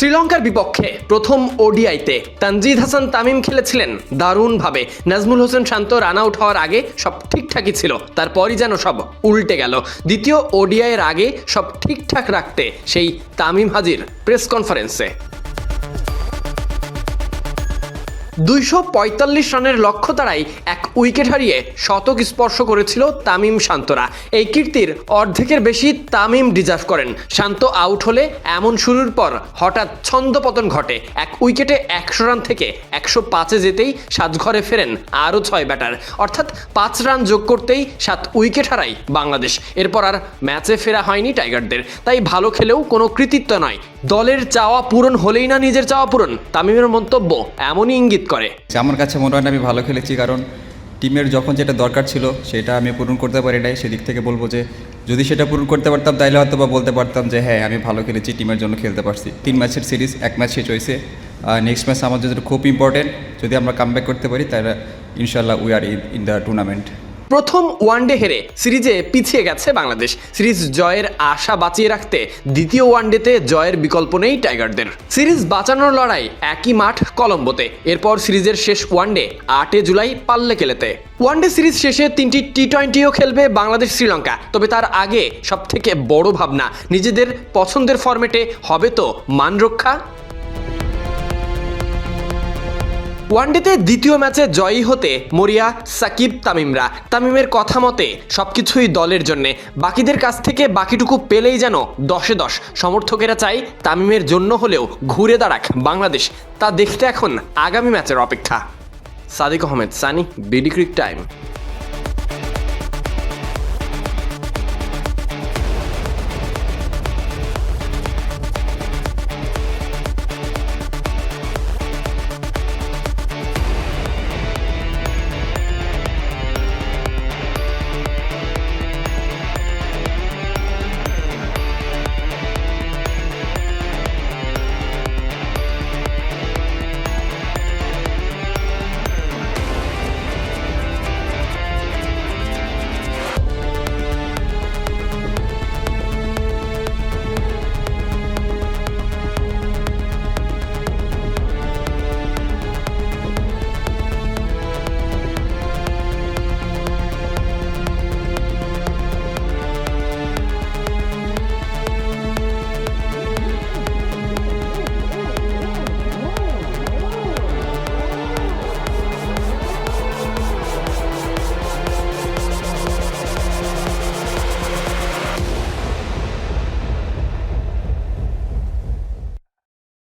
শ্রীলঙ্কার বিপক্ষে প্রথম ওডিআইতে তানজিদ হাসান তামিম খেলেছিলেন দারুণভাবে। নাজমুল হোসেন শান্ত রান আউট হওয়ার আগে সব ঠিকঠাকই ছিল, তারপরই যেন সব উল্টে গেল। দ্বিতীয় ওডিআইয়ের আগে সব ঠিকঠাক রাখতে সেই তামিম হাজির প্রেস কনফারেন্সে দুইশো পঁয়তাল্লিশ রানের লক্ষ্য তারাই এক উইকেট হারিয়ে শতক স্পর্শ করেছিল তামিম শান্তরা। এই কীর্তির অর্ধেকের বেশি তামিম ডিজার্ভ করেন। শান্ত আউট হলে এমন শুরুর পর হঠাৎ ছন্দপতন ঘটে। এক উইকেটে একশো রান থেকে একশো পাঁচে যেতেই সাত ঘরে ফেরেন আরও ছয় ব্যাটার। অর্থাৎ পাঁচ রান যোগ করতেই সাত উইকেট হারায় বাংলাদেশ। এরপর আর ম্যাচে ফেরা হয়নি টাইগারদের। তাই ভালো খেলেও কোনো কৃতিত্ব নয়। দলের চাওয়া পূরণ হলেই না নিজের চাওয়া পূরণ। তামিমের মন্তব্য, এমনই ইঙ্গিত করে। আমার কাছে মনে হয় না আমি ভালো খেলেছি, কারণ টিমের যখন যেটা দরকার ছিল সেটা আমি পূরণ করতে পারি নাই। সেদিক থেকে বলব যে, যদি সেটা পূরণ করতে পারতাম তাইলে হয়তো বা বলতে পারতাম যে হ্যাঁ আমি ভালো খেলেছি, টিমের জন্য খেলতে পারছি। তিন ম্যাচের সিরিজ, এক ম্যাচ শেষ হয়েছে। নেক্সট ম্যাচ আমার জন্য খুব ইম্পর্টেন্ট যদি আমরা কাম করতে পারি, তাহলে ইনশাল্লাহ we are in the tournament প্রথম ওয়ানডে হেরে সিরিজে পিছিয়ে গেছে বাংলাদেশ। সিরিজ জয়ের আশা বাঁচিয়ে রাখতে দ্বিতীয় ওয়ানডেতে জয়ের বিকল্প নেই টাইগারদের। সিরিজ বাঁচানোর লড়াই একই মাঠ কলম্বোতে। এরপর সিরিজের শেষ ওয়ানডে আটে জুলাই পাল্লে কেলেতে। ওয়ানডে সিরিজ শেষে তিনটি টি টোয়েন্টিও খেলবে বাংলাদেশ শ্রীলঙ্কা। তবে তার আগে সবথেকে বড় ভাবনা নিজেদের পছন্দের ফরম্যাটে হবে তো মান রক্ষা ওয়ানডেতে দ্বিতীয় ম্যাচে জয়ী হতে মরিয়া, সাকিব, তামিমরা। তামিমের কথা মতে, সবকিছুই দলের জন্যে। বাকিদের কাছ থেকে বাকিটুকু পেলেই যেন দশে দশ। সমর্থকেরা চাই তামিমের জন্য হলেও ঘুরে দাঁড়াক বাংলাদেশ। তা দেখতে এখন আগামী ম্যাচের অপেক্ষা। Sadiq Ahmed, Sunny, BD cric time.